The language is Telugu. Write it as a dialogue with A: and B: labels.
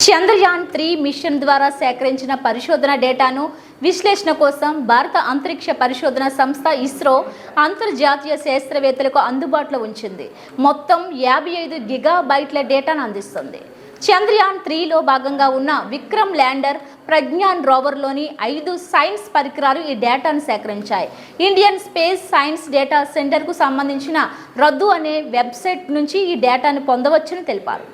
A: చంద్రయాన్ త్రీ మిషన్ ద్వారా సేకరించిన పరిశోధన డేటాను విశ్లేషణ కోసం భారత అంతరిక్ష పరిశోధన సంస్థ ఇస్రో అంతర్జాతీయ శాస్త్రవేత్తలకు అందుబాటులో ఉంచింది. మొత్తం యాభై ఐదు గిగాబైట్ల డేటాను అందిస్తుంది. చంద్రయాన్ త్రీలో భాగంగా ఉన్న విక్రమ్ ల్యాండర్ ప్రజ్ఞాన్ రోవర్లోని ఐదు సైన్స్ పరికరాలు ఈ డేటాను సేకరించాయి. ఇండియన్ స్పేస్ సైన్స్ డేటా సెంటర్కు సంబంధించిన రద్దు అనే వెబ్సైట్ నుంచి ఈ డేటాను పొందవచ్చని తెలిపారు.